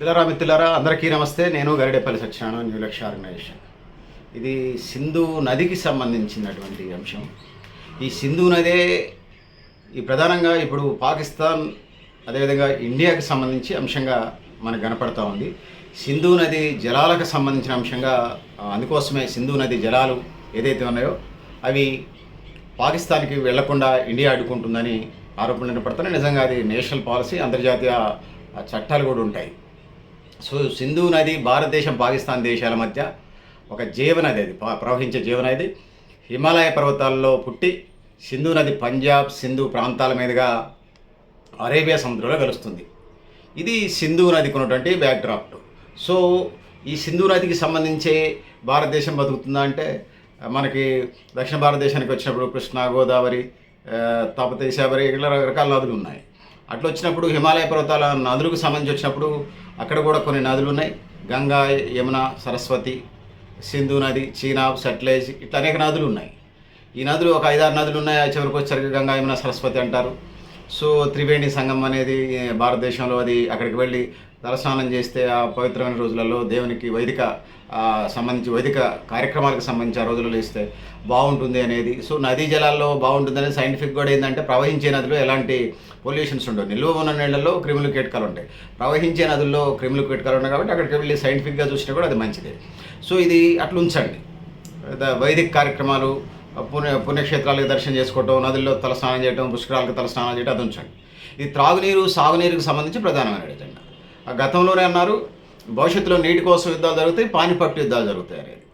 మిత్రులారా మిత్రులారా అందరికీ నమస్తే. నేను గరిడేపల్లి సత్యనారాయణ న్యూ లక్ష్య ఆర్గనైజేషన్. ఇది సింధు నదికి సంబంధించినటువంటి అంశం. ఈ సింధు నదే ఈ ప్రధానంగా ఇప్పుడు పాకిస్తాన్ అదేవిధంగా ఇండియాకి సంబంధించి అంశంగా మనకు కనపడతా ఉంది. సింధు నది జలాలకు సంబంధించిన అంశంగా అందుకోసమే సింధు నది జలాలు ఏదైతే ఉన్నాయో అవి పాకిస్తాన్కి వెళ్ళకుండా ఇండియా అడ్డుకుంటుందని ఆరోపణలు వినపడుతున్నాయి. నిజంగా అది నేషనల్ పాలసీ అంతర్జాతీయ చట్టాలు కూడా ఉంటాయి. సో సింధు నది భారతదేశం పాకిస్తాన్ దేశాల మధ్య ఒక జీవనది అది ప్రవహించే జీవనది హిమాలయ పర్వతాల్లో పుట్టి సింధు నది పంజాబ్ సింధు ప్రాంతాల మీదుగా అరేబియా సముద్రంలో కలుస్తుంది ఇది సింధు నదికి ఉన్నటువంటి బ్యాక్డ్రాప్ట్ సో ఈ సింధు నదికి సంబంధించే భారతదేశం బతుకుతుందా అంటే మనకి దక్షిణ భారతదేశానికి వచ్చినప్పుడు కృష్ణా గోదావరి ఆ, ఇట్లా రకరకాల నదులు ఉన్నాయి. అట్లా వచ్చినప్పుడు హిమాలయ పర్వతాల నదులకు సంబంధించి వచ్చినప్పుడు అక్కడ కూడా కొన్ని నదులు ఉన్నాయి. గంగా యమున సరస్వతి సింధు నది చీనాబ్ సట్లేజ్ ఇట్లా అనేక నదులు ఉన్నాయి. ఈ నదులు ఒక ఐదారు నదులు ఉన్నాయి. ఆ చివరికి వచ్చేసరికి గంగా యమున సరస్వతి అంటారు. సో త్రివేణి సంఘం అనేది భారతదేశంలో అది అక్కడికి వెళ్ళి దర్శనానం చేస్తే ఆ పవిత్రమైన రోజులలో దేవునికి వైదిక సంబంధించి వైదిక కార్యక్రమాలకు సంబంధించి ఆ రోజులలో ఇస్తే బాగుంటుంది అనేది. సో నదీ జలాల్లో బాగుంటుంది అనేది సైంటిఫిక్ కూడా ఏంటంటే ప్రవహించే నదిలో ఎలాంటి పొల్యూషన్స్ ఉండవు. నిల్వ ఉన్న నీళ్ళల్లో క్రిములు కీటకాలు ఉంటాయి. ప్రవహించే నదుల్లో క్రిములు కీటకాలు ఉన్నాయి కాబట్టి అక్కడికి వెళ్ళి సైంటిఫిక్గా చూసినా కూడా అది మంచిదే. సో ఇది అట్లా ఉంచండి. వైదిక కార్యక్రమాలు పుణ్య పుణ్యక్షేత్రాలకు దర్శనం చేసుకోవటం నదుల్లో తల స్నానం చేయటం పుష్కరాలకు తల స్నానం చేయటం అది ఉంచండి. ఇది త్రాగునీరు సాగునీరుకు సంబంధించి ప్రధానమైన ఎజెండా గతంలోనే అన్నారు భవిష్యత్తులో నీటి కోసం యుద్ధాలు జరుగుతాయి పానిపట్టు యుద్ధాలు జరుగుతాయి అనేది.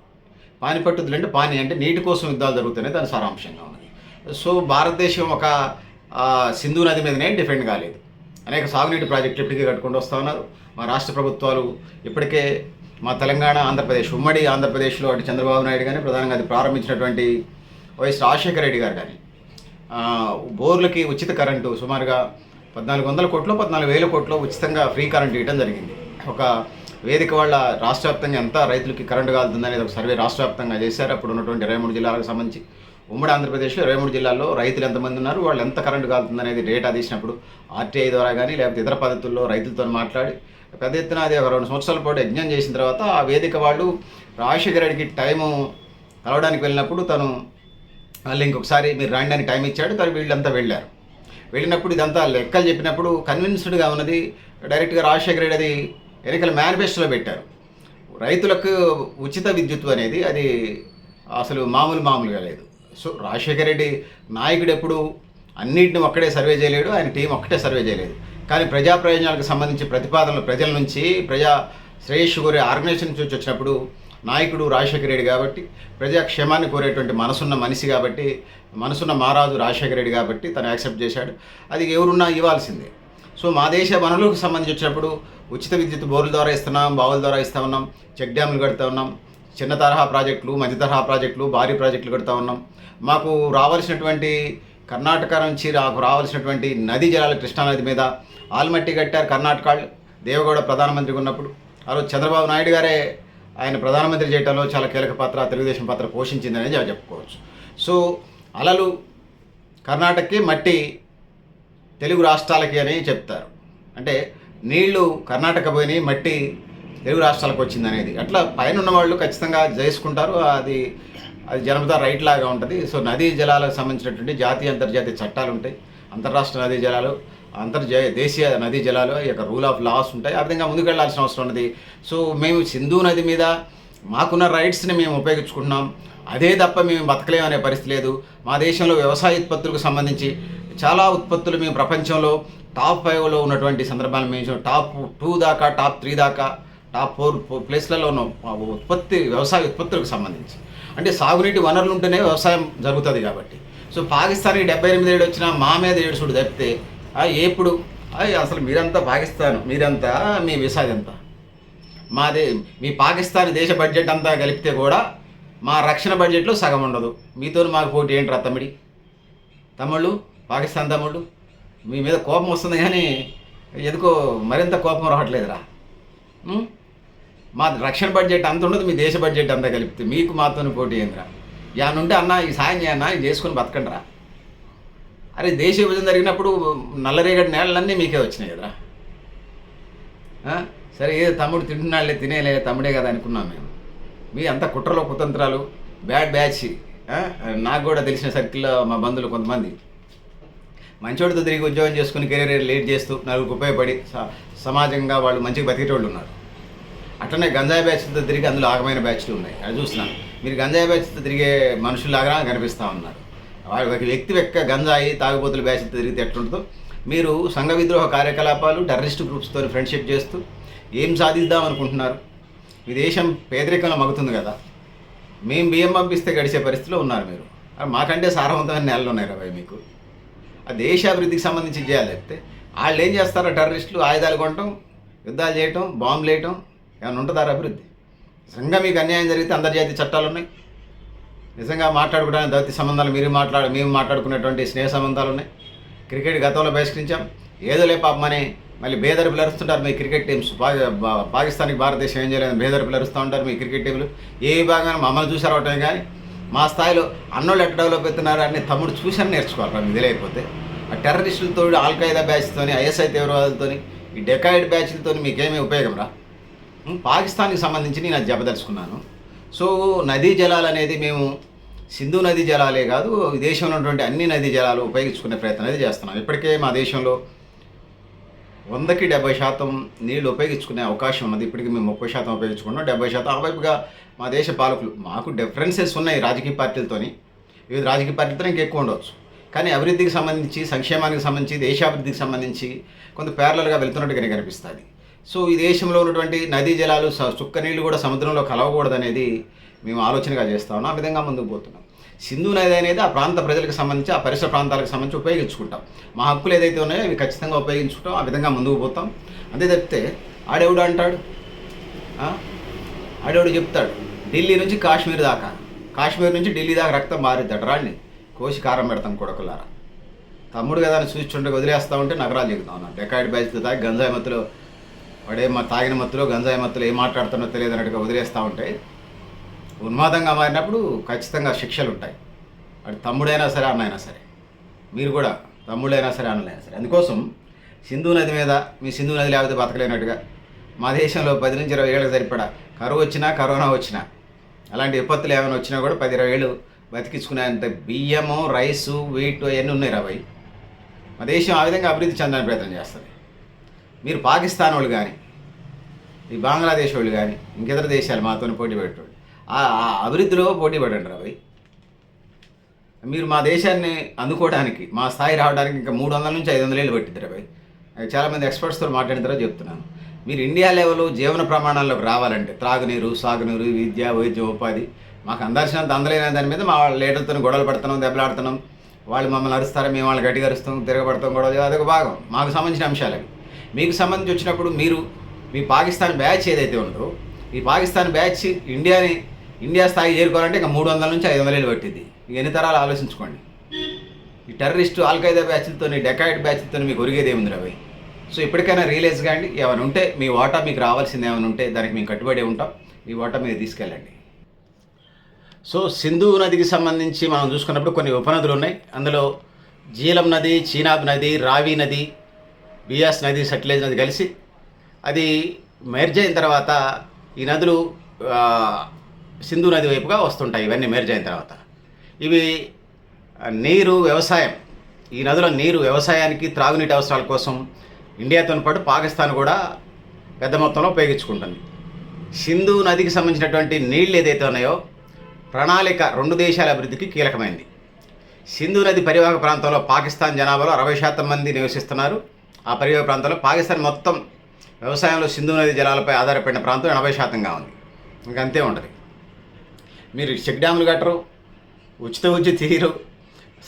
పానిపట్టు యుద్ధాలు అంటే పాని అంటే నీటి కోసం యుద్ధాలు జరుగుతాయి దాని సారాంశంగా ఉన్నది. సో భారతదేశం ఒక సింధు నది మీదనే డిఫెండ్ కాలేదు. అనేక సాగునీటి ప్రాజెక్టులు ఇప్పటికే కట్టుకుంటూ వస్తూ ఉన్నారు. మా రాష్ట్ర ప్రభుత్వాలు ఇప్పటికే మా తెలంగాణ ఆంధ్రప్రదేశ్ ఉమ్మడి ఆంధ్రప్రదేశ్లో అటు చంద్రబాబు నాయుడు కానీ ప్రధానంగా అది ప్రారంభించినటువంటి వైఎస్ రాజశేఖర రెడ్డి గారు కానీ బోర్లకి ఉచిత కరెంటు సుమారుగా పద్నాలుగు వందల కోట్లు పద్నాలుగు వేల కోట్లు ఉచితంగా ఫ్రీ కరెంట్ ఇవ్వడం జరిగింది. ఒక వేదిక వాళ్ళ రాష్ట్ర వ్యాప్తంగా ఎంత రైతులకి కరెంటు కాలుతుంది అనేది ఒక సర్వే రాష్ట్ర వ్యాప్తంగా చేశారు. అప్పుడు ఉన్నటువంటి ఇరవై మూడు జిల్లాలకు సంబంధించి ఉమ్మడి ఆంధ్రప్రదేశ్లో ఇరవై మూడు జిల్లాల్లో రైతులు ఎంతమంది ఉన్నారు వాళ్ళు ఎంత కరెంటు కాలుతుంది అనేది డేటా తీసినప్పుడు ఆర్టీఐ ద్వారా కానీ లేకపోతే ఇతర పద్ధతుల్లో రైతులతో మాట్లాడి పెద్ద ఎత్తున అది ఒక రెండు సంవత్సరాల పాటు యజ్ఞం చేసిన తర్వాత ఆ వేదిక వాళ్ళు రాజశేఖర రెడ్డికి టైము కలవడానికి వెళ్ళినప్పుడు తను మళ్ళీ ఇంకొకసారి మీరు రాయడానికి టైం ఇచ్చాడు తను వీళ్ళంతా వెళ్ళారు. వెళ్ళినప్పుడు ఇదంతా లెక్కలు చెప్పినప్పుడు కన్విన్స్డ్గా ఉన్నది డైరెక్ట్గా రాజశేఖర రెడ్డి అది ఎన్నికల మేనిఫెస్టోలో పెట్టారు. రైతులకు ఉచిత విద్యుత్ అనేది అది అసలు మామూలు మామూలుగా లేదు. సో రాజశేఖర రెడ్డి నాయకుడు ఎప్పుడు అన్నింటిని ఒక్కడే సర్వే చేయలేడు ఆయన టీం ఒక్కటే సర్వే చేయలేదు. కానీ ప్రజా ప్రయోజనాలకు సంబంధించి ప్రతిపాదనలు ప్రజల నుంచి ప్రజా శ్రేయస్సు కోరే ఆర్గనైజేషన్ నుంచి వచ్చినప్పుడు నాయకుడు రాజశేఖర రెడ్డి కాబట్టి ప్రజా క్షేమాన్ని కోరేటువంటి మనసున్న మనిషి కాబట్టి మనసున్న మహారాజు రాజశేఖర రెడ్డి కాబట్టి తను యాక్సెప్ట్ చేశాడు. అది ఎవరున్నా ఇవ్వాల్సిందే. సో మా దేశ వనరులకు సంబంధించి వచ్చినప్పుడు ఉచిత విద్యుత్ బోర్ల ద్వారా ఇస్తున్నాం బావుల ద్వారా ఇస్తూ ఉన్నాం చెక్ డ్యాములు కడుతూ ఉన్నాం చిన్న తరహా ప్రాజెక్టులు మధ్య తరహా ప్రాజెక్టులు భారీ ప్రాజెక్టులు కడుతూ ఉన్నాం మాకు రావాల్సినటువంటి కర్ణాటక నుంచి నాకు రావాల్సినటువంటి నదీ జలాలు కృష్ణానది మీద ఆల్మట్టి కట్టారు కర్ణాటక వాళ్ళు. దేవగౌడ ప్రధానమంత్రిగా ఉన్నప్పుడు ఆ రోజు చంద్రబాబు నాయుడు గారే ఆయన ప్రధానమంత్రి చేయటంలో చాలా కీలక పాత్ర తెలుగుదేశం పాత్ర పోషించిందని చెప్పుకోవచ్చు సో అలలు కర్ణాటకకి మట్టి తెలుగు రాష్ట్రాలకి అని చెప్తారు. అంటే నీళ్ళు కర్ణాటక పోయినాయి మట్టి తెలుగు రాష్ట్రాలకు వచ్చింది అనేది. అట్లా పైన ఉన్న వాళ్ళు ఖచ్చితంగా జయసుకుంటారు. అది అది జనపద రైట్ లాగా ఉంటుంది. సో నదీ జలాలకు సంబంధించినటువంటి జాతీయ అంతర్జాతీయ చట్టాలు ఉంటాయి. అంతర్రాష్ట్ర నదీ జలాలు అంతర్జా దేశీయ నదీ జలాలు ఈ యొక్క రూల్ ఆఫ్ లాస్ ఉంటాయి. ఆ విధంగా ముందుకు అవసరం ఉన్నది. సో మేము సింధు నది మీద మాకున్న రైట్స్ని మేము ఉపయోగించుకుంటున్నాం. అదే తప్ప మేము బతకలేమనే అనే పరిస్థితి లేదు. మా దేశంలో వ్యవసాయ ఉత్పత్తులకు సంబంధించి చాలా ఉత్పత్తులు మేము ప్రపంచంలో టాప్ ఫైవ్లో ఉన్నటువంటి సందర్భాలు మేము టాప్ టూ దాకా టాప్ త్రీ దాకా టాప్ ఫోర్ ప్లేస్లలో ఉన్న ఉత్పత్తి వ్యవసాయ ఉత్పత్తులకు సంబంధించి. అంటే సాగునీటి వనరులు ఉంటేనే వ్యవసాయం జరుగుతుంది కాబట్టి. సో పాకిస్తాన్కి డెబ్బై ఎనిమిది ఏడు వచ్చినా మా మీద ఏడుచుడు తప్పితే ఎప్పుడు? అయ్ అసలు మీరంతా పాకిస్తాన్ మీరంతా మీ విసాది ఎంత మాదే మీ పాకిస్తాన్ దేశ బడ్జెట్ అంతా కలిపితే కూడా మా రక్షణ బడ్జెట్లో సగం ఉండదు. మీతో మాకు పోటీ ఏంట్రా తమ్ముడి? తమ్ముళ్ళు? పాకిస్తాన్ తమ్ముళ్ళు మీ మీద కోపం వస్తుంది కానీ ఎందుకో మరింత కోపం రావట్లేదురా. మా రక్షణ బడ్జెట్ అంత ఉండదు మీ దేశ బడ్జెట్ అంతా కలిపితే మీకు మాతో పోటీ ఏందిరా? యానుంటే అన్న ఈ సాయం చేయన్న ఇది చేసుకుని బతకండి రా అరే దేశ విభజన జరిగినప్పుడు నల్లరేగడి నేలలన్నీ మీకే వచ్చినాయి కదరా. సరే ఏదో తమ్ముడు తింటున్నాళ్ళే తినేలే తమ్ముడే కదా అనుకున్నాం మేము. మీ అంత కుట్రలో కుతంత్రాలు బ్యాడ్ బ్యాచ్ నాకు కూడా తెలిసిన సర్కిల్లో మా బంధువులు కొంతమంది. మంచోడితో తిరిగి ఉద్యోగం చేసుకుని కెరీర్ లీడ్ చేస్తూ నలుగురికి ఉపయోగపడి స- సమాజంగా వాళ్ళు మంచిగా బతికేటోళ్ళు ఉన్నారు. అట్లనే గంజాయి బ్యాచ్లతో తిరిగి అందులో ఆగమైన బ్యాచ్లు ఉన్నాయి. అది చూస్తున్నాను. మీరు గంజాయి బ్యాచ్తో తిరిగే మనుషులాగా కనిపిస్తూ ఉన్నారు. వాళ్ళు ఒక వ్యక్తి యొక్క గంజాయి తాగుబోతుల బ్యాచ్తో తిరిగితే ఎట్లుంటుందో మీరు సంఘ విద్రోహ కార్యకలాపాలు టెర్రరిస్ట్ గ్రూప్స్తో ఫ్రెండ్షిప్ చేస్తూ ఏం సాధిద్దాం అనుకుంటున్నారు? ఈ దేశం పేదరికంలో మగుతుంది కదా. మేము బియ్యం పంపిస్తే గడిచే పరిస్థితిలో ఉన్నారు మీరు. మాకంటే సారవంతమైన నెలలు ఉన్నాయి రవి మీకు. ఆ దేశ అభివృద్ధికి సంబంధించి చేయాలి వాళ్ళు ఏం చేస్తారో టెర్రరిస్టులు ఆయుధాలు కొనటం యుద్ధాలు చేయటం బాంబులు వేయటం ఏమైనా ఉంటుందా అభివృద్ధి? నిజంగా మీకు అన్యాయం జరిగితే అంతర్జాతీయ చట్టాలు ఉన్నాయి. నిజంగా మాట్లాడుకోవడానికి దౌత్య సంబంధాలు మీరు మాట్లాడు మేము మాట్లాడుకునేటువంటి స్నేహ సంబంధాలు ఉన్నాయి. క్రికెట్ గతంలో బహిష్కరించాం. ఏదో లే పాపమని మళ్ళీ బేదరుపులు అరుస్తుంటారు. మీ క్రికెట్ టీమ్స్ పా- పాకిస్తాన్కి భారతదేశం ఏం చేయలేదు బేదరుపులు అరుస్తూ ఉంటారు మీ క్రికెట్ టీంలు ఏ విభాగాన్ని మమ్మల్ని చూసారు అవటమే కానీ మా స్థాయిలో అన్నోళ్ళు ఎట్లా డెవలప్ అవుతున్నారు అని తమ్ముడు చూసాను నేర్చుకోవాలి మీకు తెలియకపోతే. ఆ టెర్రరిస్టులతో ఆల్ఖైదా బ్యాచ్తోని ఐఎస్ఐ తీవ్రవాదులతో ఈ డెకాయిడ్ బ్యాచ్లతో మీకేమీ ఉపయోగం రా? పాకిస్తాన్కి సంబంధించి నేను అది చెప్పదలుచుకున్నాను. సో నదీ జలాలు అనేది మేము సింధు నదీ జలాలే కాదు దేశంలో ఉన్నటువంటి అన్ని నదీ జలాలు ఉపయోగించుకునే ప్రయత్నం అనేది చేస్తున్నాం. ఇప్పటికే మా దేశంలో వందకి డెబ్బై శాతం నీళ్ళు ఉపయోగించుకునే అవకాశం ఉన్నది. ఇప్పటికి మేము ముప్పై శాతం ఉపయోగించుకున్నాం డెబ్బై శాతం. ఆ వైపుగా మా దేశ పాలకులు మాకు డిఫరెన్సెస్ ఉన్నాయి రాజకీయ పార్టీలతోని. వివిధ రాజకీయ పార్టీలతో ఇంకా ఎక్కువ ఉండవచ్చు కానీ అభివృద్ధికి సంబంధించి సంక్షేమానికి సంబంధించి దేశాభివృద్ధికి సంబంధించి కొంత ప్యారలల్గా వెళ్తున్నట్టుగానే కనిపిస్తుంది. సో ఈ దేశంలో ఉన్నటువంటి నదీ జలాలు స- చుక్క నీళ్ళు కూడా సముద్రంలో కలవకూడదనేది మేము ఆలోచనగా చేస్తా ఉన్నాం. ఆ విధంగా ముందుకు పోతున్నాం. సింధు నది అనేది ఆ ప్రాంత ప్రజలకు సంబంధించి ఆ పరిసర ప్రాంతాలకు సంబంధించి ఉపయోగించుకుంటాం. మా హక్కులు ఏదైతే ఉన్నాయో అవి ఖచ్చితంగా ఉపయోగించుకుంటాం ఆ విధంగా ముందుకు పోతాం. అంతే తప్పితే ఆడెవడు అంటాడు? ఆడేవుడు ఆడెవడు చెప్తాడు ఢిల్లీ నుంచి కాశ్మీర్ దాకా కాశ్మీర్ నుంచి ఢిల్లీ దాకా రక్తం మారిద్దట రాండి. కోసి కారం పెడతాం కొడకులారా. తమ్ముడు కదా అని చూస్తుంటే వదిలేస్తా ఉంటే నగరాలు చెబుతా ఉన్నాను డెకాయిడ్ బ్యాచ్తో తాగి గంజాయి మత్తులో వాడే మా తాగిన మత్తులో గంజాయి మత్తులో ఏం మాట్లాడుతున్నో తెలియదు అన్నట్టుగా వదిలేస్తూ ఉంటే ఉన్మాదంగా మారినప్పుడు ఖచ్చితంగా శిక్షలు ఉంటాయి వాడి తమ్ముడైనా సరే అన్నైనా సరే. మీరు కూడా తమ్ముడైనా సరే అన్నలైనా సరే. అందుకోసం సింధు నది మీద మీ సింధు నది లేకపోతే బతకలేనట్టుగా మా దేశంలో పది నుంచి ఇరవై ఏళ్ళకి సరిపడా కరువు వచ్చినా కరోనా వచ్చినా అలాంటి విపత్తులు ఏమైనా వచ్చినా కూడా పది ఇరవై ఏళ్ళు బతికించుకునేంత బియ్యము రైసు వీట్ అవన్నీ ఉన్నాయి రాబాయి మా దేశం ఆ విధంగా అభివృద్ధి చెందడానికి ప్రయత్నం చేస్తుంది. మీరు పాకిస్తాన్ వాళ్ళు కానీ ఈ బంగ్లాదేశ్ వాళ్ళు కానీ ఇంకితర దేశాలు మాతో పోటీ పెట్టాడు ఆ అభివృద్ధిలో పోటీ పడండి రాబాయి మీరు మా దేశాన్ని అందుకోవడానికి మా స్థాయి రావడానికి ఇంకా మూడు వందల నుంచి ఐదు వందల ఏళ్ళు పట్టిద్దరు రాబాయి చాలామంది ఎక్స్పర్ట్స్తో మాట్లాడిన తర్వాత చెప్తున్నాను. మీరు ఇండియా లెవెల్ జీవన ప్రమాణాల్లోకి రావాలంటే త్రాగునీరు సాగునీరు విద్య వైద్యం ఉపాధి మాకు అందాల్సినంత అందలేని దాని మీద మా వాళ్ళ లీడర్తో గొడవలు పడుతున్నాం దెబ్బలాడుతున్నాం. వాళ్ళు మమ్మల్ని అరుస్తారు మేము వాళ్ళని గట్టిగా అరుస్తాం తిరగబడతాం గొడవ అదొక భాగం. మాకు సంబంధించిన అంశాలు అవి. మీకు సంబంధించి వచ్చినప్పుడు మీరు మీ పాకిస్తాన్ బ్యాచ్ ఏదైతే ఉందో ఈ పాకిస్తాన్ బ్యాచ్ ఇండియాని ఇండియా స్థాయి చేరుకోవాలంటే ఇంకా మూడు వందల నుంచి ఐదు వందలు పట్టింది ఇక ఎన్ని తరాలు ఆలోచించుకోండి. ఈ టెర్రరిస్టు ఆల్ఖైదా బ్యాచ్లతో డెకాయిడ్ బ్యాచ్లతో మీకు ఒరిగేది ఏముంది రవి? సో ఇప్పటికైనా రియలైజ్ కాండి ఏమైనా ఉంటే మీ వాటా మీకు రావాల్సింది ఏమైనా ఉంటే దానికి మేము కట్టుబడి ఉంటాం. ఈ వాటా మీరు తీసుకెళ్ళండి. సో సింధు నదికి సంబంధించి మనం చూసుకున్నప్పుడు కొన్ని ఉపనదులు ఉన్నాయి. అందులో జీలం నది చీనాబ్ నది రావి నది బియాస్ నది సట్లేజ్ నది కలిసి అది మెర్జ్ అయిన తర్వాత ఈ నదులు సింధు నది వైపుగా వస్తుంటాయి ఇవన్నీ మెర్జ్ అయిన తర్వాత. ఇవి నీరు వ్యవసాయం. ఈ నదుల నీరు వ్యవసాయానికి త్రాగునీటి అవసరాల కోసం ఇండియాతో పాటు పాకిస్తాన్ కూడా పెద్ద మొత్తంలో ఉపయోగించుకుంటుంది. సింధు నదికి సంబంధించినటువంటి నీళ్ళు ఏదైతే ఉన్నాయో ప్రణాళిక రెండు దేశాల అభివృద్ధికి కీలకమైంది. సింధు నది పరివాహక ప్రాంతంలో పాకిస్తాన్ జనాభాలో అరవై శాతం మంది నివసిస్తున్నారు. ఆ పరివాహక ప్రాంతంలో పాకిస్తాన్ మొత్తం వ్యవసాయంలో సింధు నది జలాలపై ఆధారపడిన ప్రాంతం ఎనభై శాతంగా ఉంది. ఇంకంతే ఉంటుంది. మీరు చెక్ డ్యాములు కట్టరు ఉచిత ఉచిత తీరు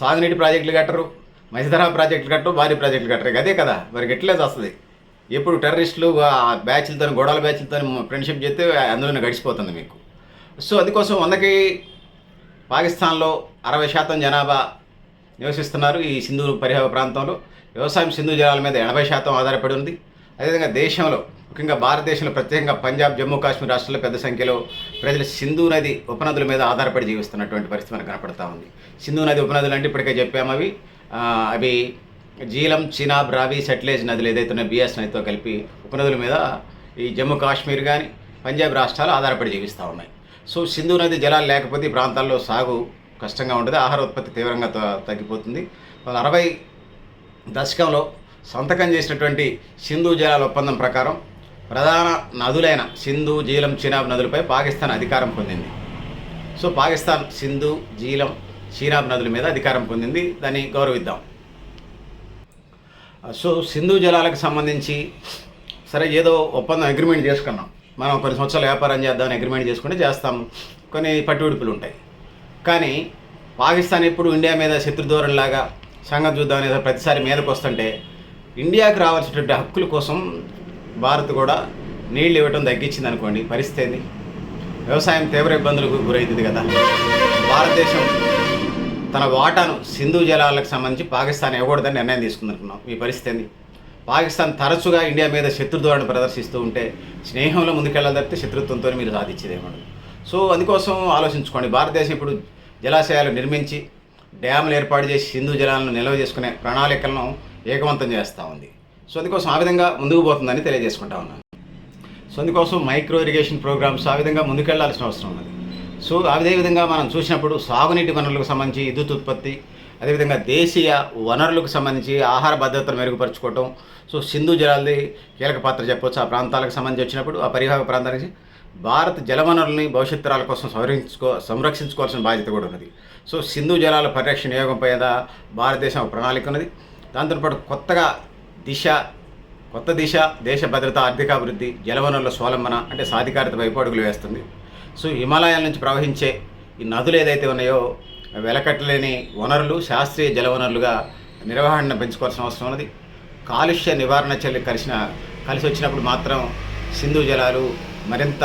సాగునీటి ప్రాజెక్టులు కట్టరు మధ్యధరా ప్రాజెక్టులు కట్టరు భారీ ప్రాజెక్టులు కట్టరు. అదే కదా మరి ఎట్లేదు వస్తుంది ఎప్పుడు టెర్రరిస్టులు ఆ బ్యాచ్లతో గొడవల బ్యాచ్లతో ఫ్రెండ్షిప్ చేస్తే అందులోనే గడిచిపోతుంది మీకు. సో అందుకోసం వందకి పాకిస్తాన్లో అరవై శాతం జనాభా నివసిస్తున్నారు ఈ సింధు పరిహార ప్రాంతంలో. వ్యవసాయం సింధు జలాల మీద ఎనభై శాతం ఆధారపడి ఉంది. అదేవిధంగా దేశంలో ముఖ్యంగా భారతదేశంలో ప్రత్యేకంగా పంజాబ్ జమ్మూ కాశ్మీర్ రాష్ట్రాల్లో పెద్ద సంఖ్యలో ప్రజలు సింధు నది ఉపనదుల మీద ఆధారపడి జీవిస్తున్నటువంటి పరిస్థితి మనకు కనపడతా ఉంది. సింధు నది ఉపనదులు అంటే ఇప్పటికే చెప్పాము అవి. అవి జీలం చినాబ్ రావి సెట్లేజ్ నదులు ఏదైతే ఉన్నాయో బిఎస్ నదితో కలిపి ఉపనదుల మీద ఈ జమ్మూ కాశ్మీర్ కానీ పంజాబ్ రాష్ట్రాలు ఆధారపడి జీవిస్తూ ఉన్నాయి. సో సింధు నది జలాలు లేకపోతే ఈ ప్రాంతాల్లో సాగు కష్టంగా ఉంటుంది. ఆహార ఉత్పత్తి తీవ్రంగా త- తగ్గిపోతుంది. అరవై దశకంలో సంతకం చేసినటువంటి సింధు జలాల ఒప్పందం ప్రకారం ప్రధాన నదులైన సింధు జీలం చినాబ్ నదులపై పాకిస్తాన్ అధికారం పొందింది. సో పాకిస్తాన్ సింధు జీలం చీనాబ్ నదుల మీద అధికారం పొందింది. దాన్ని గౌరవిద్దాం. సో సింధు జలాలకు సంబంధించి సరే ఏదో ఒప్పందం అగ్రిమెంట్ చేసుకున్నాం. మనం కొన్ని సంవత్సరాలు వ్యాపారం చేద్దామని అగ్రిమెంట్ చేసుకుంటే చేస్తాం. కొన్ని పట్టువిడుపులు ఉంటాయి. కానీ పాకిస్తాన్ ఎప్పుడు ఇండియా మీద శత్రుధోరణిలాగా సంగతి చూద్దాం అనేది ప్రతిసారి మీదకు వస్తుంటే ఇండియాకు రావాల్సినటువంటి హక్కుల కోసం భారత్ కూడా నీళ్ళు ఇవ్వటం తగ్గించింది అనుకోండి పరిస్థితి ఏంది? వ్యవసాయం తీవ్ర ఇబ్బందులకు గురవుతుంది కదా. భారతదేశం తన వాటాను సింధు జలాలకు సంబంధించి పాకిస్తాన్ ఇవ్వకూడదని నిర్ణయం తీసుకుందనుకున్నాం. ఈ పరిస్థితి ఏంది? పాకిస్తాన్ తరచుగా ఇండియా మీద శత్రుధోరణి ప్రదర్శిస్తూ ఉంటే స్నేహంలో ముందుకెళ్ళాలి తప్పితే శత్రుత్వంతో మీరు సాధించేదేమో సో అందుకోసం ఆలోచించుకోండి. భారతదేశం ఇప్పుడు జలాశయాలు నిర్మించి డ్యాములు ఏర్పాటు చేసి సింధు జలాలను నిల్వ చేసుకునే ప్రణాళికలను ఏకవంతం చేస్తూ ఉంది. సో అందుకోసం ఆ విధంగా ముందుకు పోతుందని తెలియజేసుకుంటా ఉన్నాను. సో అందుకోసం మైక్రో ఇరిగేషన్ ప్రోగ్రామ్స్ ఆ విధంగా ముందుకెళ్ళాల్సిన అవసరం ఉన్నది. సో అదే విధంగా మనం చూసినప్పుడు సాగునీటి వనరులకు సంబంధించి విద్యుత్ ఉత్పత్తి అదేవిధంగా దేశీయ వనరులకు సంబంధించి ఆహార భద్రతను మెరుగుపరచుకోవటం సో సింధు జలాలది కీలక పాత్ర చెప్పవచ్చు ఆ ప్రాంతాలకు సంబంధించి వచ్చినప్పుడు ఆ పరివాహక ప్రాంతానికి భారత్ జలవనరుల్ని భవిష్యత్ తరాల కోసం సంరక్షించుకో సంరక్షించుకోవాల్సిన బాధ్యత కూడా ఉన్నది. సో సింధు జలాల పరిరక్షణ యోగం పైన భారతదేశం ప్రణాళిక ఉన్నది. దాంతోపాటు కొత్తగా దిశ కొత్త దిశ దేశ భద్రత ఆర్థికాభివృద్ధి జలవనరుల స్వలంబన అంటే సాధికారత వైపు అడుగులు వేస్తుంది. సో హిమాలయాల నుంచి ప్రవహించే ఈ నదులు ఏదైతే ఉన్నాయో వెలకట్టలేని వనరులు శాస్త్రీయ జలవనరులుగా నిర్వహణ పెంచుకోవాల్సిన అవసరం ఉన్నది. కాలుష్య నివారణ చర్యలు కలిసిన కలిసి వచ్చినప్పుడు మాత్రం సింధు జలాలు మరింత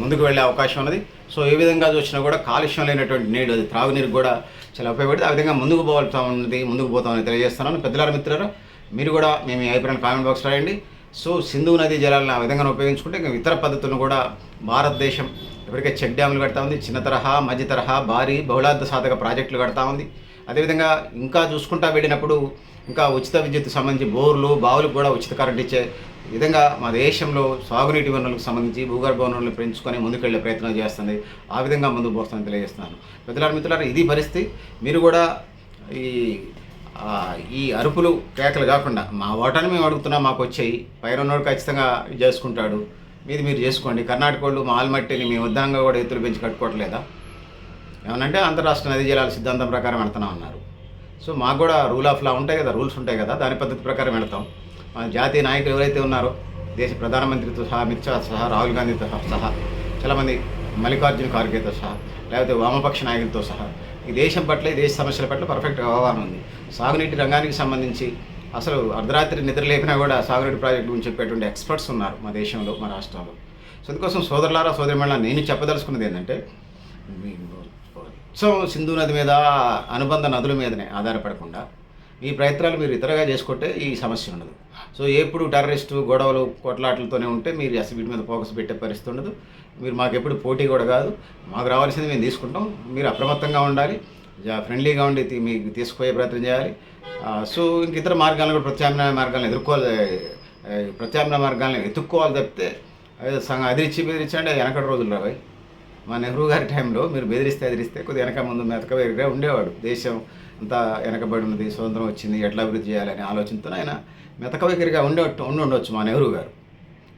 ముందుకు వెళ్ళే అవకాశం ఉన్నది. సో ఏ విధంగా చూసినా కూడా కాలుష్యం లేనటువంటి నీరు అది త్రాగునీరు కూడా చాలా ఉపయోగపడుతుంది. ఆ విధంగా ముందుకు పోవాల్సి ఉన్నది ముందుకు పోతామని తెలియజేస్తున్నాను. పెద్దలారు మిత్రులు మీరు కూడా మేము మీ అభిప్రాయం కామెంట్ బాక్స్ రాయండి. సో సింధు నదీ జలాలను ఆ విధంగా ఉపయోగించుకుంటే ఇంకా ఇతర పద్ధతులను కూడా భారతదేశం ఇప్పటికే చెక్ డ్యాములు కడతా ఉంది. చిన్న తరహా మధ్య తరహా భారీ బహుళార్థ సాధక ప్రాజెక్టులు కడతా ఉంది. అదేవిధంగా ఇంకా చూసుకుంటా వెళ్ళినప్పుడు ఇంకా ఉచిత విద్యుత్ సంబంధించి బోర్లు బావులకు కూడా ఉచిత కరెంట్ ఇచ్చే విధంగా మా దేశంలో సాగునీటి వనరులకు సంబంధించి భూగర్భ వనరులను పెంచుకొని ముందుకెళ్ళే ప్రయత్నం చేస్తుంది. ఆ విధంగా ముందుకు పోస్తానని తెలియజేస్తున్నాను. మిత్రులారా మిత్రులారా ఇది పరిస్థితి. మీరు కూడా ఈ ఈ అరుపులు కేకలు కాకుండా మా ఓటాన్ని మేము అడుగుతున్నాం మాకు వచ్చాయి. పైరున్నోడు ఖచ్చితంగా ఇది చేసుకుంటాడు. మీది మీరు చేసుకోండి. కర్ణాటక వాళ్ళు మా మేము ఉద్దంగా కూడా ఎత్తులు పెంచి కట్టుకోవట్లేదా? ఏమనంటే అంతరాష్ట్ర నదీ జలాల సిద్ధాంతం ప్రకారం వెళ్తున్నాం అన్నారు. సో మాకు కూడా రూల్ ఆఫ్ లా ఉంటాయి కదా రూల్స్ ఉంటాయి కదా దాని పద్ధతి ప్రకారం వెళ్తాం. మన జాతీయ నాయకులు ఎవరైతే ఉన్నారో దేశ ప్రధానమంత్రితో సహా అమిత్ షా సహా రాహుల్ గాంధీతో సహా చాలామంది మల్లికార్జున ఖార్గేతో సహా లేకపోతే వామపక్ష నాయకులతో సహా ఈ దేశం పట్ల ఈ దేశ సమస్యల పట్ల పర్ఫెక్ట్ అవగాహన ఉంది. సాగునీటి రంగానికి సంబంధించి అసలు అర్ధరాత్రి నిద్ర లేపినా కూడా సాగునీటి ప్రాజెక్టు గురించి చెప్పేటువంటి ఎక్స్పర్ట్స్ ఉన్నారు మా దేశంలో మా రాష్ట్రాల్లో. సో అందుకోసం సోదరులారా సోదరిమళ్ళ నేను చెప్పదలుచుకున్నది ఏంటంటే మీ మొత్తం సింధు నది మీద అనుబంధ నదుల మీదనే ఆధారపడకుండా ఈ ప్రయత్నాలు మీరు ఇతరగా చేసుకుంటే ఈ సమస్య ఉండదు. సో ఎప్పుడు టెర్రరిస్టు గొడవలు కొట్లాటలతోనే ఉంటే మీరు అసలు వీటి మీద ఫోకస్ పెట్టే పరిస్థితి ఉండదు. మీరు మాకు ఎప్పుడు పోటీ కూడా కాదు. మాకు రావాల్సింది మేము తీసుకుంటాం. మీరు అప్రమత్తంగా ఉండాలి. జా- ఫ్రెండ్లీగా ఉండి తీ- మీకు తీసుకుపోయే ప్రయత్నం చేయాలి. సో ఇంక ఇతర మార్గాలను కూడా ప్రత్యామ్నాయ మార్గాలను ఎదుర్కోవాలి. ప్రత్యామ్నాయ మార్గాలను వెతుక్కోవాలి తప్పితే సంఘం సంగ అదిరిచ్చి బెదిరించి అంటే వెనకటి రోజులు రావాయి మా నెహ్రూ గారి టైంలో మీరు బెదిరిస్తే ఎదిరిస్తే కొద్దిగా వెనక ముందు మెతక వేరుగా ఉండేవాడు. దేశం అంతా వెనకబడి ఉన్నది స్వతంత్రం వచ్చింది ఎట్లా అభివృద్ధి చేయాలనే ఆలోచనతో ఆయన మెతక వైఖరిగా ఉండే ఉండి ఉండొచ్చు మా నెహ్రూ గారు.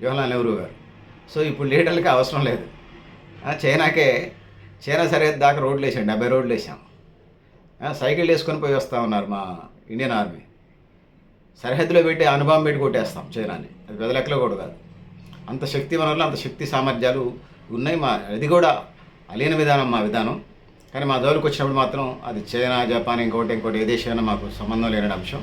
జవహర్లాల్ నెహ్రూ గారు. సో ఇప్పుడు లీడర్లకి అవసరం లేదు. చైనాకే చైనా సరిహద్దు దాకా రోడ్లు వేసాం డెబ్బై రోడ్లు వేసాం. సైకిల్ వేసుకొని పోయి వస్తూ ఉన్నారు మా ఇండియన్ ఆర్మీ. సరిహద్దులో పెట్టి అనుభవం పెట్టి కొట్టేస్తాం చైనాని. అది పెదలెక్కలో కూడా కాదు. అంత శక్తి వనరులు అంత శక్తి సామర్థ్యాలు ఉన్నాయి మా అది కూడా అలీన విధానం మా విధానం. కానీ మా జోలికి వచ్చినప్పుడు మాత్రం అది చైనా జపాన్ ఇంకోటి ఇంకోటి ఏ దేశమైనా మాకు సంబంధం లేని అంశం.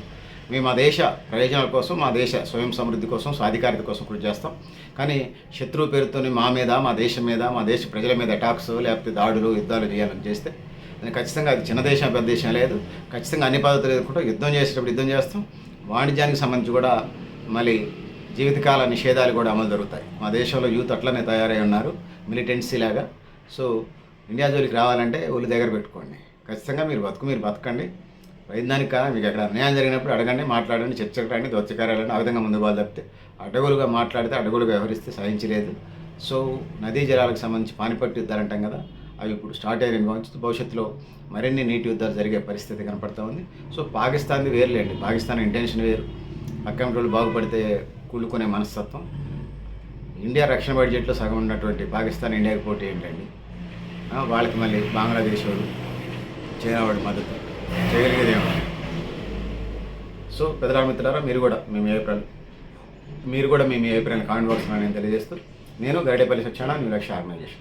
మేము మా దేశ ప్రయోజనాల కోసం మా దేశ స్వయం సమృద్ధి కోసం సాధికారత కోసం కృషి చేస్తాం. కానీ శత్రువు పేరుతోని మా మీద మా దేశం మీద మా దేశ ప్రజల మీద అటాక్స్ లేకపోతే దాడులు యుద్ధాలు చేయాలని చేస్తే అది ఖచ్చితంగా అది చిన్న దేశం పెద్ద దేశం లేదు. ఖచ్చితంగా అన్ని పద్ధతులు ఎదుర్కొంటాం. యుద్ధం చేసేటప్పుడు యుద్ధం చేస్తాం. వాణిజ్యానికి సంబంధించి కూడా మళ్ళీ జీవితకాల నిషేధాలు కూడా అమలు జరుగుతాయి. మా దేశంలో యూత్ అట్లనే తయారై ఉన్నారు. మిలిటెన్సీ లాగా. సో ఇండియా జోలికి రావాలంటే ఒళ్ళు దగ్గర పెట్టుకోండి. ఖచ్చితంగా మీరు బతుకు మీరు బతకండి. వైద్యానికి కాదా మీకు ఎక్కడ అన్యాయం జరిగినప్పుడు అడగండి మాట్లాడండి చర్చకు రండి దొచ్చకారాలండి ఆ విధంగా ముందు వాళ్ళు తప్పితే అడగులుగా మాట్లాడితే అడ్డగోలుగా వ్యవహరిస్తే సహించలేదు. సో నదీ జలాలకు సంబంధించి పానిపట్టు యుద్ధాలు అంటాం కదా అవి ఇప్పుడు స్టార్ట్ అయిన కావచ్చు. భవిష్యత్తులో మరిన్ని నీటి యుద్ధాలు జరిగే పరిస్థితి కనపడతా ఉంది. సో పాకిస్తాన్ది వేరులేండి పాకిస్తాన్ ఇంటెన్షన్ వేరు. పక్కన వాళ్ళు బాగుపడితే కూలుకునే మనస్తత్వం. ఇండియా రక్షణ బడ్జెట్లో సగం ఉన్నటువంటి పాకిస్తాన్ ఇండియాకి పోటీ ఏంటండి? వాళ్ళకి మళ్ళీ బంగ్లాదేశ్ వాడు చైనా వాడి మద్దతు. చేయగలిగేదేమో. సో పెద్దల మిత్రులారా మీరు కూడా మేము ఏప్రిల్ అభిప్రాయాలు మీరు కూడా మేము మీ అభిప్రాయాలు కామెంట్ బాక్స్లో నేను తెలియజేస్తూ నేను గైడేపల్లి సత్యాన మీ లక్ష్య ఆర్గనైజేషన్